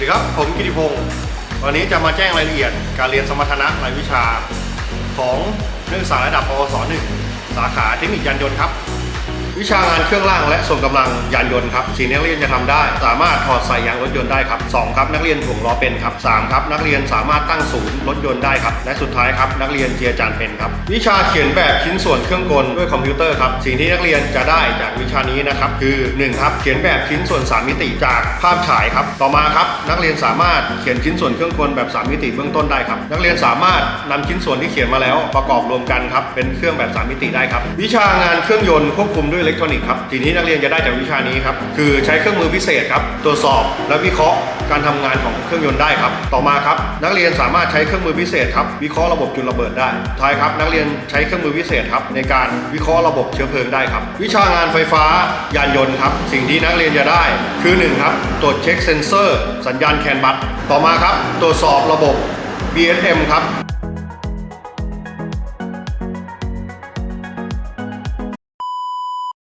ดีครับ ผมกิติพงศ์วันนี้จะมาแจ้งรายละเอียด การเรียนสมรรถนะรายวิชา ของนักศึกษาระดับปวส .1 สาขาเทคนิคยานยนต์ครับ วิชางานเครื่องล่างและส่งกำลังยานยนต์ครับสิ่งที่นักเรียนจะทำได้ สามารถถอดใส่ยางรถยนต์ได้ครับสองครับนักเรียนถ่วงล้อเป็นครับสามครับนักเรียนสามารถตั้งศูนย์รถยนต์ได้ครับและสุดท้ายครับนักเรียนเจียจานเป็นครับวิชาเขียนแบบชิ้นส่วนเครื่องกลด้วยคอมพิวเตอร์ครับสิ่งที่นักเรียนจะได้จากวิชานี้นะครับคือ1ครับเขียนแบบชิ้นส่วน 3 มิติจากภาพฉายครับต่อมาครับนักเรียนสามารถเขียนชิ้นส่วนเครื่องกลแบบ 3 มิติเบื้องต้นได้ครับนักเรียนสามารถนำชิ้นส่วนที่เขียนมาแล้ว ประกอบรวมกันครับเป็นเครื่องแบบ 3 มิติได้ครับวิชางานเครื่องยนต์ควบคุมด้วยล็กทรอนิกส์ครับสิ่งที่นักเรียนจะได้จากวิชานี้ครับคือใช้เครื่องมือพิเศษครับตรวจสอบและวิเคราะห์การทำงานของเครื่องยนต์ได้ครับ ต่อมาครับนักเรียนสามารถใช้เครื่องมือพิเศษครับวิเคราะห์ระบบจุลระเบิดได้ท้ายครับนักเรียนใช้เครื่องมือพิเศษครับในการวิเคราะห์ระบบเชื้อเพลิงได้ครับ วิชางานไฟฟ้ายานยนต์ครับสิ่งที่นักเรียนจะได้ คือหนึ่งครับตรวจเช็คเซ็นเซอร์ สัญญาณแคนบัสต่อมาครับตรวจสอบระบบ BSM ครับ